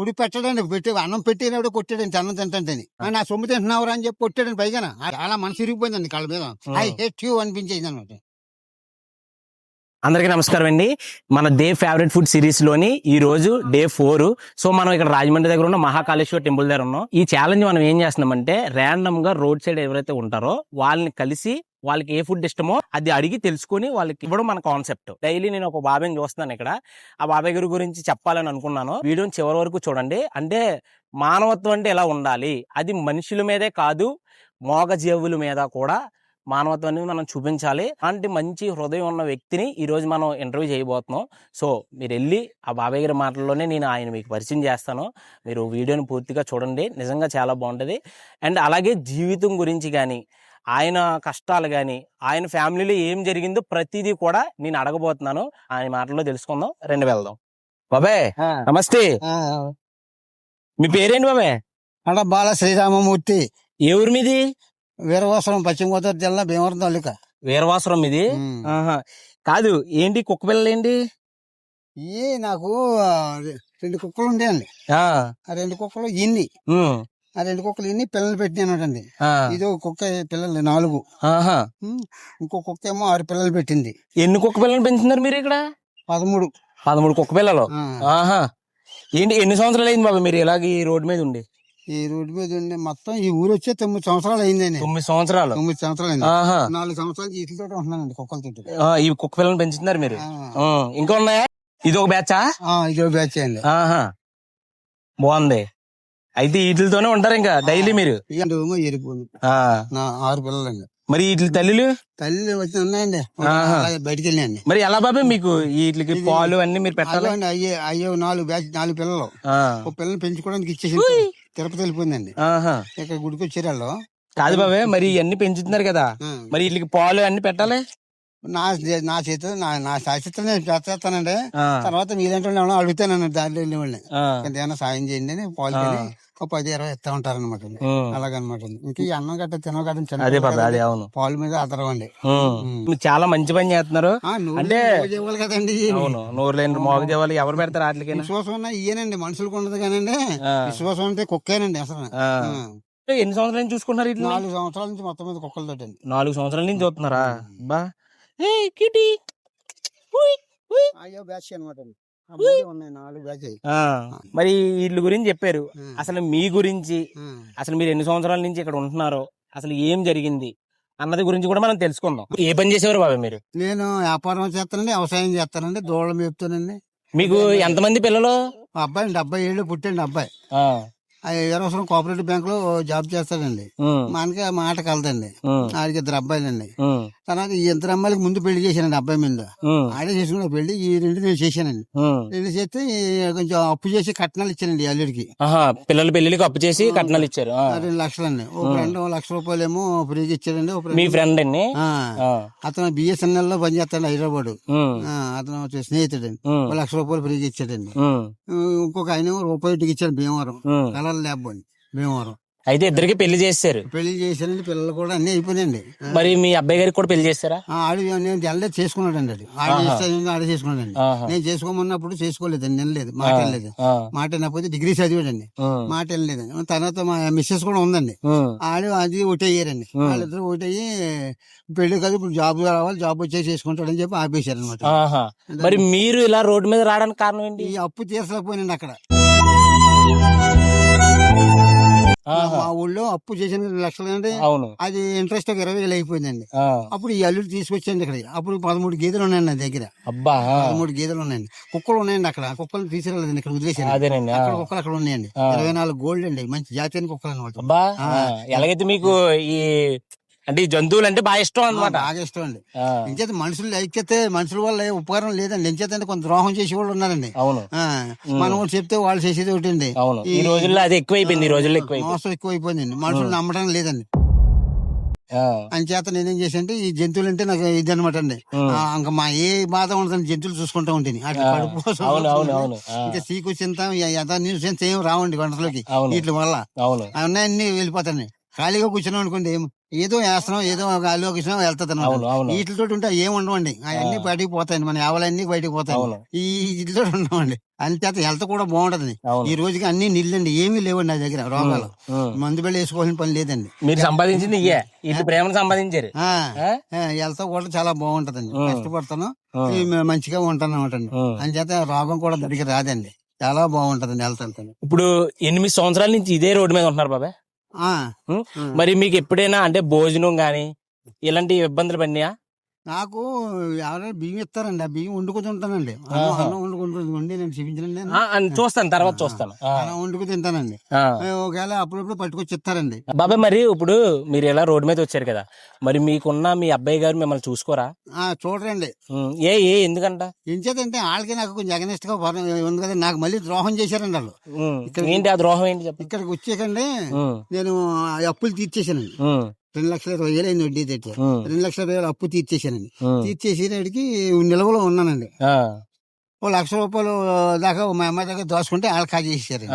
ఉడి పెట్టడండి పెట్టి అన్నం పెట్టినప్పుడు కొట్టాడండి అన్నం తింటాంటని నా సొమ్ము తింటున్నావురా అని చెప్పి కొట్టాడండి పైగా చాలా మనసు ఇరిగిపోయిందండి కళ్ళ మీద. ఐ హెట్ యూ అనిపించేది అనమాట. అందరికీ నమస్కారం అండి. మన డే ఫేవరెట్ ఫుడ్ సిరీస్లోని ఈ రోజు డే ఫోర్. సో మనం ఇక్కడ రాజమండ్రి దగ్గర ఉన్న మహాకాళేశ్వర టెంపుల్ దగ్గర ఉన్నాం. ఈ ఛాలెంజ్ మనం ఏం చేస్తున్నామంటే ర్యాండమ్గా రోడ్ సైడ్ ఎవరైతే ఉంటారో వాళ్ళని కలిసి వాళ్ళకి ఏ ఫుడ్ ఇష్టమో అది అడిగి తెలుసుకొని వాళ్ళకి ఇవ్వడం మన కాన్సెప్ట్. డైలీ నేను ఒక బాబాయ్ని చూస్తున్నాను ఇక్కడ. ఆ బాబాయ్ గారి గురించి చెప్పాలని అనుకున్నాను. వీడియోని చివరి వరకు చూడండి. అంటే మానవత్వం అంటే ఎలా ఉండాలి? అది మనుషుల మీదే కాదు మోగజీవుల మీద కూడా మానవత్వాన్ని మనం చూపించాలి. అలాంటి మంచి హృదయం ఉన్న వ్యక్తిని ఈరోజు మనం ఇంటర్వ్యూ చేయబోతున్నాం. సో మీరు వెళ్ళి ఆ బాబాయ్ గారి మాటల్లోనే నేను ఆయన మీకు పరిచయం చేస్తాను. మీరు వీడియోని పూర్తిగా చూడండి. నిజంగా చాలా బాగుంటుంది. అండ్ అలాగే జీవితం గురించి కానీ ఆయన కష్టాలు కానీ ఆయన ఫ్యామిలీలో ఏం జరిగిందో ప్రతిదీ కూడా నేను అడగబోతున్నాను. ఆయన మాటల్లో తెలుసుకుందాం. రెండు వెళ్దాం. బాబాయ్ నమస్తే. మీ పేరేంటి బాబాయ్? అక్కడ బాల శ్రీరామమూర్తి. ఏ ఊరు మీది? వీరవాసరం పశ్చిమ గోదావరి జిల్లా భీమవరం తాలూక. వీరవాసరం మీది? ఆహా. కాదు ఏంటి కుక్క పిల్లలు ఏంటి ఈ నాకు రెండు కుక్కలు ఉండేయండి ఆ, రెండు కుక్కలు ఇన్ని. ఆ రెండు కుక్కలు ఇన్ని పిల్లలు పెట్టినానండి ఇది ఒక కుక్క పిల్లలు నాలుగు. ఇంకో కుక్క ఏమో ఆరు పిల్లలు పెట్టింది. ఎన్ని కుక్క పిల్లలు పెంచుతున్నారు మీరు ఇక్కడ? పదమూడు. పదమూడు కుక్క పిల్లలు? ఆహా. ఏంటి ఎన్ని సంవత్సరాలు అయింది బాబా మీరు ఇలాగ ఈ రోడ్డు మీద ఉండి? ఈ రోడ్డు మీద ఉండే మొత్తం ఈ ఊరు వచ్చే తొమ్మిది సంవత్సరాలు అయిందండి తొమ్మిది సంవత్సరాలు? తొమ్మిది సంవత్సరాలు అయింది. నాలుగు సంవత్సరాలు వీటితో ఉంటున్నానండి కుక్కలతో ఆ, ఈ కుక్క పిల్లలు పెంచుతున్నారు మీరు? ఇంకా ఉన్నాయా? ఇది ఒక బ్యాచా ఇది బ్యాచ్ అండి. ఆహా. బాగుంది. అయితే వీటితోనే ఉంటారు ఇంకా డైలీ మీరు? ఆ. నా ఆరు పిల్లలండి. మరి వీటి తల్లులు? తల్లి వచ్చి ఉన్నాయండి. బయటికి వెళ్ళండి మరి ఎలా బాబాయ్ మీకు వీటికి పాలు అన్ని మీరు పెట్టాలి? అయ్యే అయ్యో నాలుగు బ్యాచ్ నాలుగు పిల్లలు. ఒక పిల్లల్ని పెంచుకోవడానికి ఇచ్చేసి తిరుపతి వెళ్ళిపోయిందండి. ఇక్కడ గుడికి వచ్చారు వాళ్ళు. కాదు బాబాయ్ మరి ఇవన్నీ పెంచుతున్నారు కదా. మరి వీటికి పాలు అన్ని పెట్టాలి? నా నా చేతితో నా నా శాశ్వతం నేను చేస్తానండి తర్వాత మీలాంటి ఏమైనా అడుగుతానండి దారిలో వెళ్ళే వాళ్ళని. ఆ, ఏమైనా సాయం చేయండి అని పాలు ఒక పది ఇరవై ఇస్తా ఉంటారనమాట ఉమ్. అలాగనమాట. ఇంకా ఈ అన్నం గట్ట తినగ గట్ట అదే అవును. పాలు మీద. మీరు చాలా మంచి పని చేస్తున్నారు. అంటే కదండి. అవును నోరు లేని మోగ చేవాలి ఎవరు పెడతారు వాటికైనా విశ్వాసం ఉన్న ఇయ్యనండి మనుషులకు ఉండదు కానండి. విశ్వాసం అంటే కుక్కేనండి అసలు. ఎన్ని సంవత్సరాల నుంచి చూసుకుంటున్నారు వీటిని? నాలుగు సంవత్సరాల నుంచి మొత్తం మీద కుక్కలతో అండి నాలుగు సంవత్సరాల నుంచి చూస్తున్నారా? బా. ఏ కిటి. అయ్యో బ్యాచ్ అనమాట అండి. మరి వీళ్ళ గురించి చెప్పారు. అసలు మీ గురించి. అసలు మీరు ఎన్ని సంవత్సరాల నుంచి ఇక్కడ ఉంటున్నారో అసలు ఏం జరిగింది అన్నది గురించి కూడా మనం తెలుసుకుందాం. ఏ పని చేసేవారు బాబాయ్ మీరు? నేను వ్యాపారం చేస్తానండి వ్యవసాయం చేస్తానండి దూడలు మేపుతానండి. మీకు ఎంతమంది పిల్లలు? అబ్బాయి డెబ్బై ఏళ్ళు పుట్టండి అబ్బాయి. ఏరవసరం కోఆపరేటివ్ బ్యాంక్లో జాబ్ చేస్తాడండి. ఆ. మాట కలదండి ఆడికి ఇద్దరు అబ్బాయిలండి. తర్వాత ఈ ఇద్దరు అమ్మాయిలకి ముందు పెళ్ళి చేశానండి అబ్బాయి మీద. ఆడే చేసుకున్న పెళ్ళి ఈ రెండు నేను చేశానండి. పెళ్ళి చేస్తే కొంచెం అప్పు చేసి కట్నాలు ఇచ్చానండి అల్లుడికి. పిల్లల పెళ్ళికి అప్పు చేసి కట్నాలు ఇచ్చారు. రెండు లక్షలండి. ఒక రెండు లక్ష రూపాయలు ఏమో ఫ్రీగా ఇచ్చాడండి మీ రెండు- ఫ్రెండ్ అండి? అతను బిఎస్ఎన్ఎల్లో పనిచేస్తాడు హైదరాబాద్. అతను స్నేహితుడండి. లక్ష రూపాయలు ఫ్రీగా ఇచ్చాడండి. ఇంకొక ఆయన రూపాయి ఇంటికి ఇచ్చాడు భీమవరం. కలర్ ల్యాబ్ అండి. భీమవరం అయితే ఇద్దరికి పెళ్ళి చేశారు. పెళ్ళి చేశానండి పిల్లలు కూడా అన్ని అయిపోయినాయండి. మరి మీ అబ్బాయి గారికి కూడా పెళ్ళి చేస్తారా ఆడు నేను జల్లే చేసుకున్నాడండి అది. ఆడు చేస్తే ఆడ చేసుకున్నాడండి. నేను చేసుకోమన్నప్పుడు చేసుకోలేదండి నిన్నలేదు మాట వెళ్ళలేదు మాట వినకపోతే డిగ్రీ చదివాడండి. మాట వెళ్ళలేదు తర్వాత మా మిస్సెస్ కూడా ఉందండి. ఆడు అది ఒకటి అయ్యారండి. వాళ్ళిద్దరు ఒకటి అయ్యి పెళ్ళి కాదు ఇప్పుడు జాబ్ రావాలి జాబ్ వచ్చే చేసుకుంటాడని చెప్పి ఆపేశారు అనమాట. మరి మీరు ఇలా రోడ్డు మీద రావడానికి కారణం ఏంటి? అప్పు తీర్చలేకపోయినండి అక్కడ. మా ఊళ్ళో అప్పు చేసిన లక్షలు అవును. అది ఇంట్రెస్ట్ ఒక ఇరవై వేలు అయిపోయిందండి. అప్పుడు ఈ అల్లుడు తీసుకొచ్చండి ఇక్కడ అప్పుడు పదమూడు గేదెలు ఉన్నాయండి నా దగ్గర. అబ్బా పదమూడు గేదెలు ఉన్నాయండి. కుక్కలు ఉన్నాయండి అక్కడ. కుక్కలు తీసుకురాలేదండి ఇక్కడ వదిలేసాను అదేనండి అక్కడ కుక్కలు అక్కడ ఉన్నాయండి. ఇరవై నాలుగు గోల్డ్ అండి. మంచి జాతీయ కుక్కలు అనమాట ఎలాగైతే మీకు ఈ అంటే ఈ జంతువులు అంటే బాగా ఇష్టం అన్నమాట. బాగా ఇష్టం అండి. ఎంచేత మనుషులు ఐక్యతే మనుషుల వల్ల ఉపకారం లేదండి. ఎంచేత అంటే కొంత ద్రోహం చేసే వాళ్ళు ఉన్నారండి. అవును. ఆ, మనం ఒకటి చెప్తే వాళ్ళు చేసేది ఒకటి అండి అవును. ఈ రోజుల్లో అది ఎక్కువైపోయింది ఈ రోజుల్లో ఎక్కువైపోయింది. మోసం ఎక్కువ అయిపోయిందండి మనుషులు నమ్మడం లేదండి. ఆ, అంచేత నేనేం చేశానంటే ఈ జంతువులు అంటే నాకు ఇది అనమాట అండి ఇంకా మా ఏ బాధ ఉండదని జంతువులు చూసుకుంటా ఉంటుంది అట్లా కడుపు కోసం ఇంకా సీకు చింత యథా ఏం రావండి గంటలోకి. అవును. వీటి వల్ల. అవును. అన్నీ వెళ్ళిపోతాయి ఖాళీగా కూర్చున్నాం అనుకోండి ఏదో వేస్తున్నాం ఏదో ఒక అలోకేషన్ వెళ్తుంది వీటితో ఉంటే ఏమి ఉండవండి. అవన్నీ. బయటికి పోతాయండి మన యావలన్నీ బయటికి పోతాయి ఈ వీటితో ఉండవండి. అంతేత హెల్త్ కూడా బాగుంటది ఈ రోజుకి అన్ని నీళ్ళండి ఏమీ లేవండి నా దగ్గర రోగాలు. మందు బిళ్ళ వేసుకోవాల్సిన పని లేదండి. మీరు సంపాదించింది ఇటు ప్రేమను సంపాదించారు? హెల్త్ కూడా చాలా బాగుంటదండి. కష్టపడతాను. మంచిగా ఉంటాను అనమాట ఉమ్. అంచేత రోగం కూడా దగ్గర రాదండి. చాలా బాగుంటదండి హెల్త్ ఇప్పుడు ఎనిమిది సంవత్సరాల నుంచి ఇదే రోడ్డు మీద ఉంటున్నారు బాబాయ్. ఉమ్. మరి మీకు ఎప్పుడైనా అంటే భోజనం గాని ఇలాంటి ఇబ్బందులు పడినాయా? నాకు ఎవరైనా బియ్యం ఇస్తారండి. ఆ బియ్యం వండుకుని ఉంటానండి అన్నం. అన్నం వండి నేను చూపించనండి నేను. చూస్తాను. తర్వాత చూస్తాను. ఆ, అన్నం వండుకు తింటానండి. ఆ. ఒకవేళ అప్పుడప్పుడు పట్టుకొచ్చి ఇస్తారండి. బాబాయ్ మరి ఇప్పుడు మీరు ఇలా రోడ్డు మీద వచ్చారు కదా మరి మీకున్న మీ అబ్బాయి గారు మిమ్మల్ని చూసుకోరా? ఆ చూడరండి. ఏ ఏ ఎందుకంట? ఎంచేతంటే వాళ్ళకి నాకు కొంచెం అగనిస్ట్గా ఉంది కదా నాకు మళ్ళీ ద్రోహం చేశారండి వాళ్ళు. ఇక్కడ- ఏంటి ఆ ద్రోహం ఏంటి చెప్పండి? ఇక్కడికి వచ్చాకండి నేను ఆ అప్పులు తీర్చేశానండి. ఉమ్, రెండు లక్షల ఇరవై వేలు అయింది వడ్డీ తెచ్చి రెండు లక్షల ఇరవై వేలు అప్పు తీర్చేశానండి ఉమ్, తీర్చేసేటికి నిల్వలో ఉన్నానండి. ఓ లక్ష రూపాయలు దాకా మా అమ్మాయి దగ్గర దోసుకుంటే వాళ్ళు కాజేసారు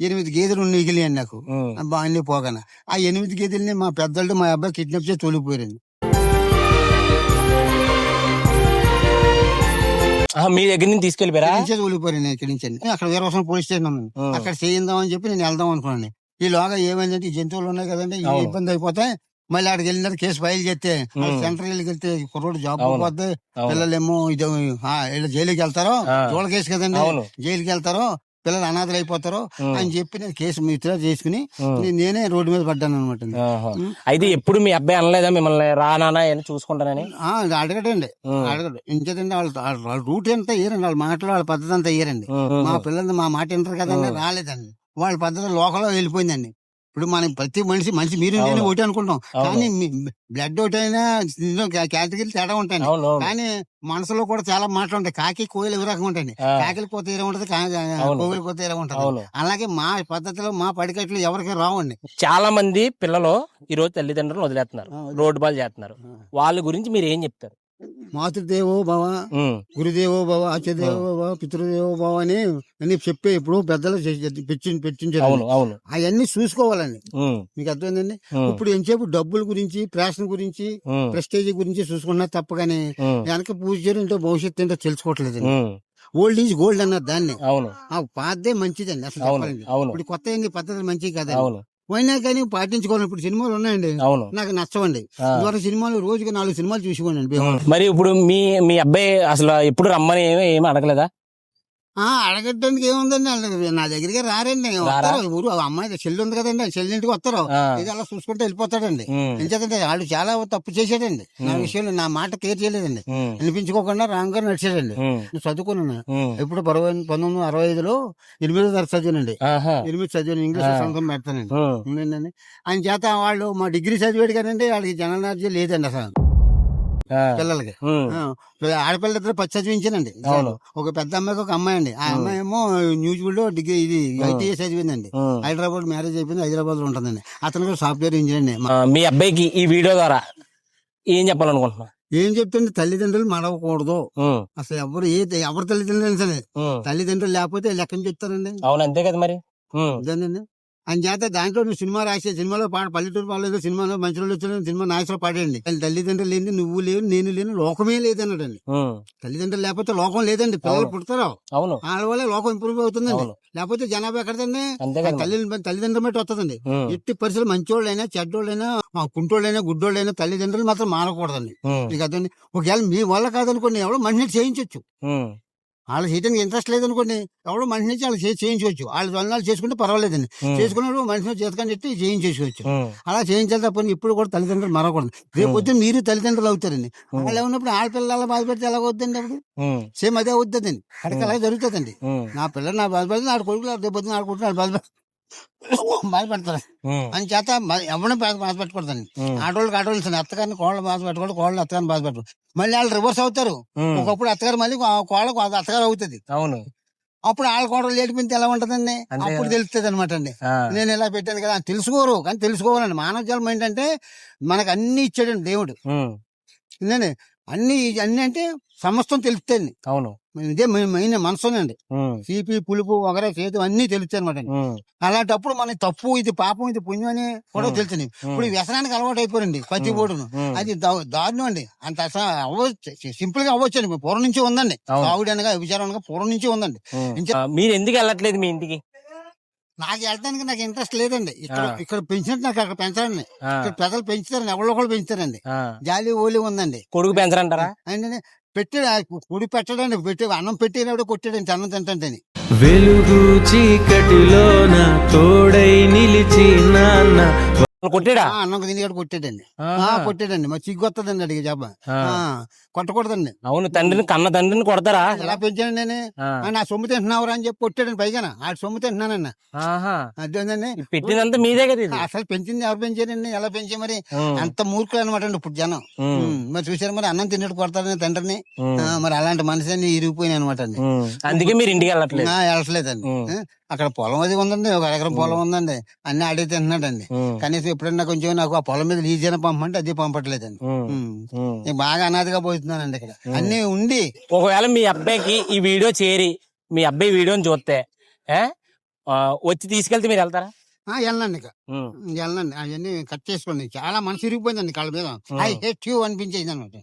ఎనిమిది గేదెలు మిగిలియండి నాకు. ఉమ్, బాగా పోగాన. ఆ ఎనిమిది గేదెల్ని మా పెద్దలు మా అబ్బాయి కిడ్నాప్ చేసి తోలిపోయారండి మీ దగ్గర నుంచి తీసుకెళ్ళిపోయారా నుంచే తోలిపోయారండి ఇక్కడి నుంచి అక్కడ వీరవసం పోలీస్ స్టేషన్ ఉంది అక్కడ చేయిందాం అని చెప్పి నేను వెళ్దాం అనుకున్నాను ఈ లోగా ఏమైందంటే ఈ జంతువులు ఉన్నాయి కదండి. ఇబ్బంది అయిపోతే మళ్ళీ అక్కడికి వెళ్ళిన కేసు ఫైల్ చేస్తే ఉమ్. సెంటర్ వెళ్ళి వెళ్తే కుర్రోడు జాబ్. పోతే పిల్లలేమో ఇది వీళ్ళు జైలుకి వెళ్తారో. జోల కేసు కదండి జైలుకి వెళ్తారో పిల్లలు అనాథలు అయిపోతారో అని చెప్పి నేను కేసు మిత్ర చేసుకుని నేనే రోడ్డు మీద పడ్డాను అనమాట. అయితే ఎప్పుడు మీ అబ్బాయి అనలేదా మిమ్మల్ని? రా నాన్న అని చూసుకుంటానని? అడగడండి. అడగడు. ఇంకేదండి వాళ్ళు వాళ్ళ రూట్ అంతా ఇయ్యరండి వాళ్ళ మాటలు వాళ్ళ పద్ధతి అంతా ఇయ్యరండి మా పిల్లలు మా మాట వింటారు కదండి. రాలేదండి. వాళ్ళ పద్ధతి లోకల్లో వెళ్ళిపోయిందండి. ఇప్పుడు మనం ప్రతి మనిషి మనిషి మీరు నేను. ఒకటి అనుకుంటాం. కానీ బ్లడ్ ఒకటి అయినా కేటగిరీ తేడా ఉంటాయి కానీ మనసులో కూడా చాలా మాటలు ఉంటాయి. కాకి కోయిలు ఏ రకంగా ఉంటాయండి. ఆ, కాకిలి కోత ఏరా ఉంటది కా- అవును. కోవిలి కోత ఏరా ఉంటది. అలాగే మా పద్ధతిలో మా పడికట్లు ఎవరికి రావండి. చాలా మంది పిల్లలు ఈ రోజు తల్లిదండ్రులను వదిలేస్తున్నారు. రోడ్డు బాల్ చేస్తున్నారు. వాళ్ళ గురించి మీరు ఏం చెప్తారు? మాతృదేవో భవ గురుదేవో భవ ఆచార్యదేవో భవ పితృదేవో భవ అని అన్ని చెప్పే ఇప్పుడు పెద్దలు పెట్టి పెట్టించారు అవును అవును. అవన్నీ చూసుకోవాలండి. ఉమ్, మీకు అర్థమైందండి? ఇప్పుడు ఎంతసేపు డబ్బుల గురించి ఫ్యాషన్ గురించి ప్రెస్టేజ్ గురించి చూసుకున్నా తప్ప కానీ వెనక పూజ చేయడం భవిష్యత్తు ఏంటో తెలుసుకోవట్లేదు ఓల్డ్ ఈజ్ గోల్డ్ అన్నారు దాన్ని. పాతదే మంచిదండి అసలు ఇప్పుడు కొత్త ఏంది? పద్ధతి మంచిది కదా పోయినా కానీ పాటించుకోవాలి. ఇప్పుడు సినిమాలు ఉన్నాయండి. అవును. నాకు నచ్చవండి. ఇదివరకు సినిమాలు రోజుకి నాలుగు సినిమాలు చూసుకోండి మరి ఇప్పుడు మీ మీ అబ్బాయి అసలు ఎప్పుడు రమ్మని ఏమి ఏమి అడగలేదా? అడగడానికి ఏముందండి వాళ్ళకి నా దగ్గరికి రారండి. రారా? వస్తారు ఊరు. అమ్మాయి చెల్లి ఉంది కదండి. చెల్లి ఇంటికి వస్తారు ఇది అలా చూసుకుంటే వెళ్ళిపోతాడండి. ఎందుకంటే వాళ్ళు చాలా తప్పు చేశాడండి. నా. విషయంలో నా మాట కేర్ చేయలేదండి. వినిపించుకోకుండా రాంగా నడిచాడండి. ఉమ్, నేను చదువుకున్నాను. ఇప్పుడు పరవై పంతొమ్మిది వందల అరవై ఐదులో ఎనిమిదో తరగతి చదివానండి. ఎనిమిది చదివాను ఇంగ్లీష్. సంతం పెడతానండి. ఆయన చేత వాళ్ళు మా డిగ్రీ చదివాడు కదండి. వాళ్ళకి జనరల్ నాలెడ్జ్ లేదండి అసలు. పిల్లలకి. ఉమ్, ఆ, ఆడపిల్ల ఇద్దరు పచ్చి చదివించానండి. ఒక పెద్ద అమ్మాయికి ఒక అమ్మాయి అండి. ఆ. అమ్మాయి ఏమో న్యూజిబుల్లో డిగ్రీ ఇది ఐటీఐ చదివిందండి. హైదరాబాద్ మ్యారేజ్ అయిపోయింది హైదరాబాద్లో ఉంటుందండి. అతను కూడా సాఫ్ట్వేర్ ఇంజనీర్ అండి. మీ అబ్బాయికి ఈ వీడియో ద్వారా ఏం చెప్పాలనుకుంటున్నా ఏం చెప్తుంది తల్లిదండ్రులు మడవకూడదు. అసలు ఎవరు ఏ ఎవరు తల్లిదండ్రులు సరే. తల్లిదండ్రులు లేకపోతే లెక్కని చెప్తారండి. అవును అంతే కదా మరి. ఉమ్, అదేనండి అని చేత దాంట్లో నువ్వు సినిమా రాసే సినిమాలో పాట పల్లెటూరు పాడలేదు సినిమాలో మంచి రోజులు వచ్చిన సినిమా నాయకులు పాడండి తల్లి- తల్లిదండ్రులు లేని నువ్వు లేవు నేను లేను లోకమే లేదన్నాడండి. తల్లిదండ్రులు లేకపోతే లోకం లేదండి పిల్లలు. పుడతారు. అవును. వాళ్ళ వల్ల లోకం ఇంప్రూవ్ అవుతుందండి. లేకపోతే జనాభా ఎక్కడదండి. తల్లి తల్లిదండ్రులు బట్టి వస్తుందండి. ఎట్టి పరిస్థితులు మంచోళ్ళైనా చెడ్డోళ్ళైనా కుంటోళ్ళైనా గుడ్డోళ్ళైనా తల్లిదండ్రులు మాత్రం మానకూడదండి ఉమ్, మీకు అర్థండి ఒకవేళ మీ వల్ల కాదనుకోండి ఎవడో మనిషిని చేయించవచ్చు వాళ్ళు చేయడానికి ఇంట్రెస్ట్ లేదనుకోండి ఎవడో మనిషి నుంచి వాళ్ళు చేయించవచ్చు. వాళ్ళు వాళ్ళు చేసుకుంటే పర్వాలేదండి. చేసుకున్నప్పుడు మనిషిని చేతకని చెప్తే చేయించేసుకోవచ్చు. అలా చేయించాలి తప్ప ఇప్పుడు కూడా తల్లిదండ్రులు మరవకూడదు రేపు పొద్దున్న మీరు తల్లిదండ్రులు అవుతారండి. వాళ్ళు ఉన్నప్పుడు ఆడపిల్లల బాధపడితే ఎలా అవుతుందండి అప్పుడు? సేమ్ అదే అవుతుందండి. అక్కడికి అలాగే జరుగుతుందండి. నా పిల్లలు నా బాధపడితే నాడు కొడుకులు రేపు పొద్దున్న ఆడుకుంటున్నారు బాధ బాధపడతారు అని చేత ఎవరిని బాధ బాధపెట్టకూడదండి ఉమ్, ఆటోళ్ళకి ఆటోళ్ళు సరే అత్తగారిని కోళ్ళ బాధ పెట్టకూడదు కోళ్ళు అత్తగారిని బాధ పెట్టకూడదు. మళ్ళీ వాళ్ళు రివర్స్ అవుతారు. ఒకప్పుడు అత్తగారు మళ్ళీ కోళ్ళకు అత్తగారు అవుతుంది. అవును. అప్పుడు వాళ్ళ కోడలు లేటిపోతే ఎలా ఉంటదండి? అప్పుడు. తెలుస్తుంది అనమాట అండి నేను ఇలా పెట్టాను కదా తెలుసుకోరు. కానీ తెలుసుకోవాలండి. మానవ జన్మ ఏంటంటే మనకు అన్ని ఇచ్చాడండి దేవుడు. అన్ని అన్ని అంటే సమస్తం తెలుస్తాయండి. అవును. ఇదే మెయిన్ మనసునండి తీపి పులుపు వగరే చేతు అన్ని తెలుస్తాయి అనమాట అలాంటప్పుడు మనకి తప్పు ఇది పాపం ఇది పుణ్యం అని కూడా తెలుస్తుంది ఇప్పుడు వ్యసనానికి అలవాటు అయిపోయింది ప్రతి ఓడును ఉమ్. అది దారుణం అండి. అంత అవ్వచ్చు. సింపుల్గా అవ్వచ్చు అండి పూర్వం నుంచి ఉందండి. తాగుడు అనగా విచారం అనగా పూర్వం నుంచి ఉందండి. మీరు ఎందుకు వెళ్ళట్లేదు మీ ఇంటికి? నాకు వెళ్ళడానికి నాకు ఇంట్రెస్ట్ లేదండి. ఇక్కడ. ఇక్కడ పెంచినట్టు నాకు అక్కడ పెంచాలండి ఇక్కడ ప్రజలు పెంచుతారండి. ఎవరో ఒకళ్ళు పెంచుతారండి. జాలి ఓలి ఉందండి. కొడుకు పెంచరంటారా? అంటే పెట్టి కుడి పెట్టడండి. పెట్టి అన్నం పెట్టినప్పుడు కొట్టాడండి. అన్నం తింటంటని వెలుగు చీకటిలోన తోడై నిలిచి నాన్న కొట్టాడా? అన్నం తిని కొట్టాడండి. ఆహా. ఆ, కొట్టాడండి. మరి సిగ్గు వస్తుందండి అడిగి జబ్బ. కొట్టకూడదండి. అవును తండ్రిని కన్న తండ్రిని కొడతారా? ఎలా పెంచాను నేను? నా సొమ్ము తింటున్నావురా అని చెప్పి కొట్టాడండి పైగా ఆ సొమ్ము తింటున్నానన్న. ఇది పెట్టినంత మీదే కదా అసలు పెంచింది ఎవరు పెంచారండి? ఎలా పెంచి మరి? అంత మూర్ఖులు అనమాట అండి ఇప్పుడు జనం. మరి చూసారు మరి అన్నం తిన్నట్టు కొడతారని తండ్రిని. మరి అలాంటి మనిషి అన్ని ఇరిగిపోయినాయి అనమాట అండి. అందుకే మీరు ఇంటికి వెళ్ళట్లేదు. ఆ, వెళ్ళట్లేదండి. అక్కడ పొలం అది ఉందండి ఒక ఎకరం పొలం ఉందండి. అన్ని అడిగి తింటున్నాడండి. కనీసం ఎప్పుడన్నా కొంచెం నాకు ఆ పొలం మీద లీజ్ అయినా పంపమంటే అది పంపట్లేదండి. నేను బాగా అనాథగా పోతున్నానండి ఇక్కడ. అన్ని ఉండి ఒకవేళ మీ అబ్బాయికి ఈ వీడియో చేరి మీ అబ్బాయి వీడియోని చూస్తే వచ్చి తీసుకెళ్తే మీరు వెళ్తారా? ఆ, వెళ్ళండి ఇక. వెళ్ళండి అవన్నీ కట్ చేసుకోండి. చాలా మనసు ఇరిగిపోయిందండి కళ్ళ మీద. ఐ హెట్ యూ అనిపించేది అనమాట.